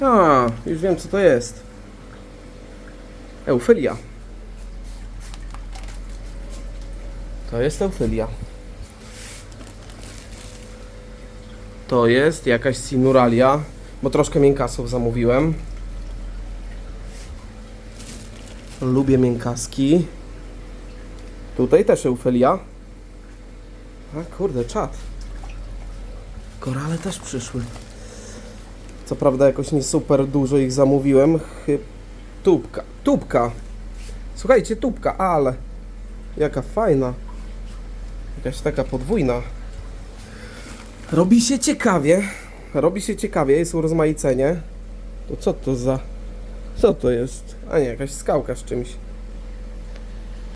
A, już wiem co to jest. Eufilia. To jest eufilia. To jest jakaś sinuralia, bo troszkę miękasów zamówiłem. Lubię miękaski. Tutaj też eufilia. A kurde, czad. Korale też przyszły. Co prawda jakoś nie super dużo ich zamówiłem. Tubka. Tubka. Słuchajcie, tubka, ale jaka fajna. Jakaś taka podwójna. Robi się ciekawie. Robi się ciekawie, jest urozmaicenie. To co to za... Co to jest? A nie, jakaś skałka z czymś.